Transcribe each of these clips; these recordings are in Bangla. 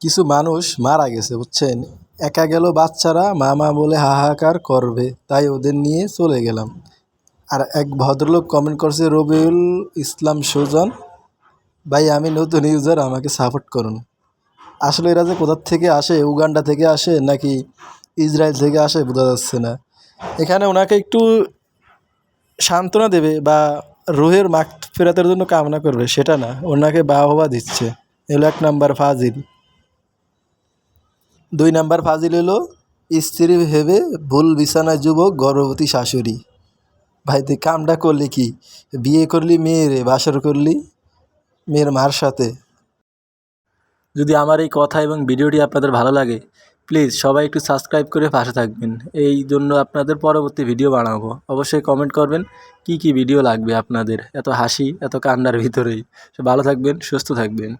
কিছু মানুষ মারা গেছে, বুঝছেন? একা গেল বাচ্চারা মা মা বলে হাহাকার করবে, তাই ওদের নিয়ে চলে গেলাম। আর এক ভদ্রলোক কমেন্ট করছে, রবিউল ইসলাম সুজন, ভাই আমি নতুন ইউজার আমাকে সাপোর্ট করুন। আসলে এরা যে কোথার থেকে আসে, উগান্ডা থেকে আসে, নাকি ইসরায়েল থেকে আসে, বোঝা যাচ্ছে না। এখানে ওনাকে একটু সান্ত্বনা দেবে বা রুহের মাঠ ফেরাতের জন্য কামনা করবে, সেটা না। ওনাকে বাহবা দিচ্ছে। এলো এক নাম্বার ফাজিল। দুই নাম্বার ফাজিল হলো, স্ত্রী ভেবে ভুল বিছানায় যুবক গর্ভবতী শাশুড়ি। ভাই, তুই কামটা করলি কি? বিয়ে করলি মেয়েরে বাসর করলি মেয়ের মার সাথে। যদি আমার এই কথা এবং ভিডিওটি আপনাদের ভালো লাগে, প্লিজ সবাই একটু সাবস্ক্রাইব করে পাশে থাকবেন। এই জন্য আপনাদের পরবর্তী ভিডিও বানাবো। অবশ্যই কমেন্ট করবেন, কি কি ভিডিও লাগবে আপনাদের? এত হাসি, এত কান্নার ভিতরেই। ভালো থাকবেন, সুস্থ থাকবেন।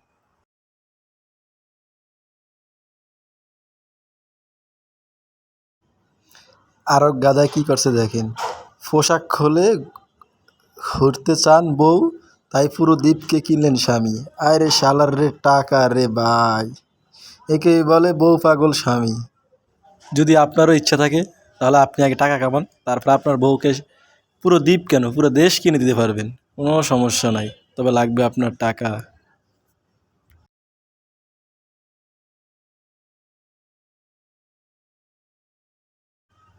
আরব গাদায় কী করছে দেখেন? পোশাক খুলে ঘুরতে চান বউ, তাই পুরো দ্বীপকে কিনলেন স্বামী। আয় রে শালার রে টাকা রে ভাই। একেই বলে বউ পাগল স্বামী। যদি আপনারও ইচ্ছা থাকে, তাহলে আপনি আগে টাকা কামান, তারপর আপনার বউকে পুরো দ্বীপ কেন, পুরো দেশ কিনে দিতে পারবেন। কোনো সমস্যা নাই, তবে লাগবে আপনার টাকা।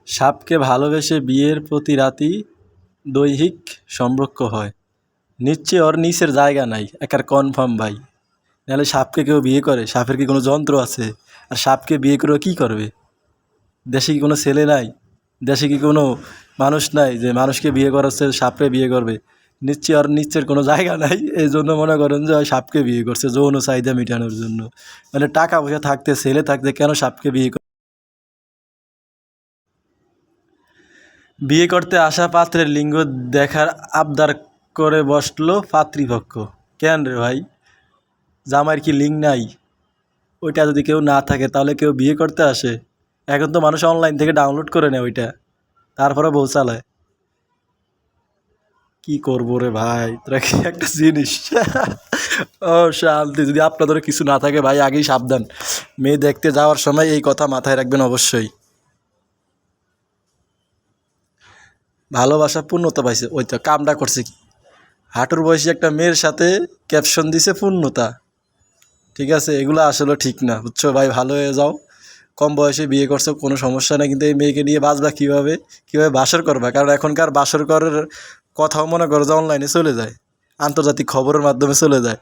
সাপকে ভালোবেসে বিয়ের প্রতি রাতি দৈহিক সম্পর্ক হয়। নিচ্ছে ওর নিচের জায়গা নাই, একার কনফার্ম ভাই। নাহলে সাপকে কেউ বিয়ে করে? সাপের কি কোনো যন্ত্র আছে? আর সাপকে বিয়ে করে কী করবে? দেশে কি কোনো ছেলে নাই? দেশে কি কোনো মানুষ নাই যে মানুষকে বিয়ে করাচ্ছে সাপকে বিয়ে করবে? নিচ্ছে আর নিচ্ছের কোনো জায়গা নাই এই জন্য মনে করেন যে সাপকে বিয়ে করছে, যৌন চাহিদা মেটানোর জন্য। মানে টাকা পয়সা থাকতে, ছেলে থাকতে কেন সাপকে বিয়ে করে বিয়ে করতে আসা পাত্রের লিঙ্গ দেখার আবদার করে বসল পাত্রীপক্ষ। কেন রে ভাই? জামাইয়ের কি লিঙ্ক নাই? ওইটা যদি কেউ না থাকে, তাহলে কেউ বিয়ে করতে আসে? এখন তো মানুষ অনলাইন থেকে ডাউনলোড করে নেয় ওইটা। তারপরে বউ চালায়। কি করব রে ভাই? তোরা কি একটা জিনিস? ও শান্তি, যদি আপনাদের কিছু না থাকে ভাই, আগেই সাবধান। মেয়ে দেখতে যাওয়ার সময় এই কথা মাথায় রাখবেন অবশ্যই। ভালোবাসা পূর্ণতা পাইছে। ওই তো কামটা করছে কি? হাঁটুর বয়সী একটা মেয়ের সাথে ক্যাপশন দিছে পূর্ণতা। ঠিক আছে? এগুলো আসলে ঠিক না। বুঝছ? ভাই, ভালো হয়ে যাও। কম বয়সে বিয়ে করছ, কোনো সমস্যা নেই। কিন্তু এই মেয়েকে নিয়ে বাঁচবা কীভাবে? কীভাবে বাসর করবা? কারণ এখনকার বাসর করার কথাও মনে করো যে অনলাইনে চলে যায়। আন্তর্জাতিক খবরের মাধ্যমে চলে যায়।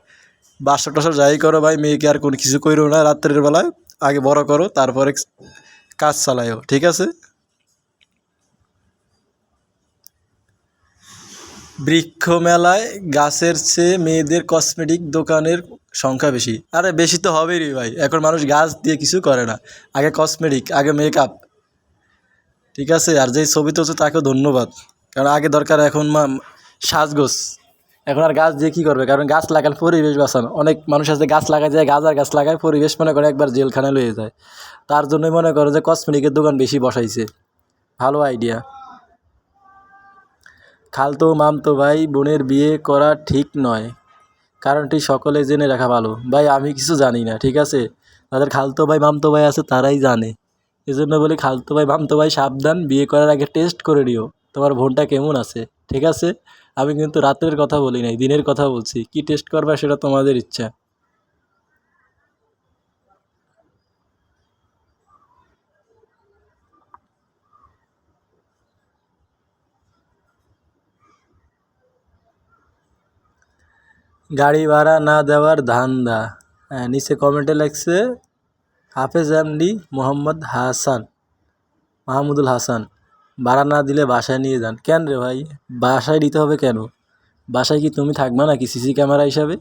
বাসর টাসর যাই করো ভাই, মেয়েকে আর কোনো কিছু করো না। রাত্রের বেলায় আগে বড় করো, তারপরে কাজ চালায়ও। ঠিক আছে? বৃক্ষ মেলায় গাছের চেয়ে মেয়েদের কসমেটিক দোকানের সংখ্যা বেশি। আরে বেশি তো হবেই রে ভাই। এখন মানুষ গাছ দিয়ে কিছু করে না। আগে কসমেটিক, আগে মেকআপ। ঠিক আছে? আর যেই ছবি তুলছে তাকেও ধন্যবাদ। কারণ আগে দরকার এখন মা, সাজগোজ। এখন আর গাছ দিয়ে কী করবে? কারণ গাছ লাগালে পরিবেশ বাঁচানো। অনেক মানুষ আছে গাছ লাগায় যায়, গাছ আর গাছ লাগায় পরিবেশ মনে করে একবার জেলখানায় লয়ে যায়। তার জন্যই মনে করে যে কসমেটিকের দোকান বেশি বসাইছে। ভালো আইডিয়া। খালতো মামতো ভাই বোনের বিয়ে করা ঠিক নয়। কারণটি সকলে জেনে রাখা ভালো। ভাই, আমি কিছু জানি না, ঠিক আছে? তাদের খালতো ভাই, মামতো ভাই আছে, তারাই জানে। এই জন্য বলি খালতো ভাই, মামতো ভাই, সাবধান, বিয়ে করার আগে টেস্ট করে নিও। তোমার বোনটা কেমন আছে, ঠিক আছে? আমি কিন্তু রাতের কথা বলি নাই, দিনের কথা বলছি। কি টেস্ট করবা সেটা তোমাদের ইচ্ছা। গাড়ি ভাড়া না দেওয়ার ধান্দা। হ্যাঁ নিচে কমেন্টে লাগছে হাফেজ এমডি মোহাম্মদ হাসান, মাহমুদুল হাসান, ভাড়া না দিলে বাসায় নিয়ে যান। কেন রে ভাই? বাসায় দিতে হবে কেন? বাসায় কি তুমি থাকবে নাকি সিসি ক্যামেরা হিসাবে?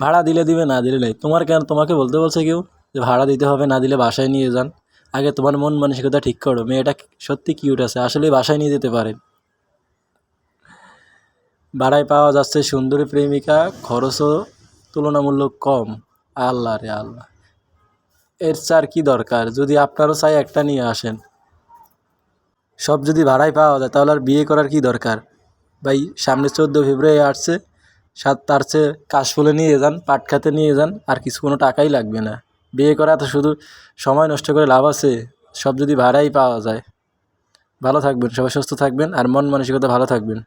ভাড়া দিলে দিবে, না দিলে নেই। তোমার কেন? তোমাকে বলতে বলছে কেউ যে ভাড়া দিতে হবে, না দিলে বাসায় নিয়ে যান। আগে তোমার মন মানসিকতা ঠিক করো। মেয়েটা সত্যি কিউট আছে আসলে বাসায় নিয়ে যেতে পারেন ভাড়ায় পাওয়া যাচ্ছে সুন্দরী প্রেমিকা, খরচও তুলনামূলক কম। আল্লাহ রে আল্লাহ। এর চার কি দরকার? যদি আপনারও চাই একটা নিয়ে আসেন। সব যদি ভাড়ায় পাওয়া যায়, তাহলে আর বিয়ে করার কি দরকার? ভাই, সামনে চোদ্দ ফেব্রুয়ারি আসছে, সাত তার চেয়ে কাশফুলে নিয়ে যান, পাট খাতে নিয়ে যান, আর কিছু কোনো টাকাই লাগবে না। বিয়ে করা তো শুধু সময় নষ্ট করে লাভ আছে, সব যদি ভাড়াই পাওয়া যায়। ভালো থাকবেন, সবাই সুস্থ থাকবেন, আর মন মানসিকতা ভালো থাকবেন।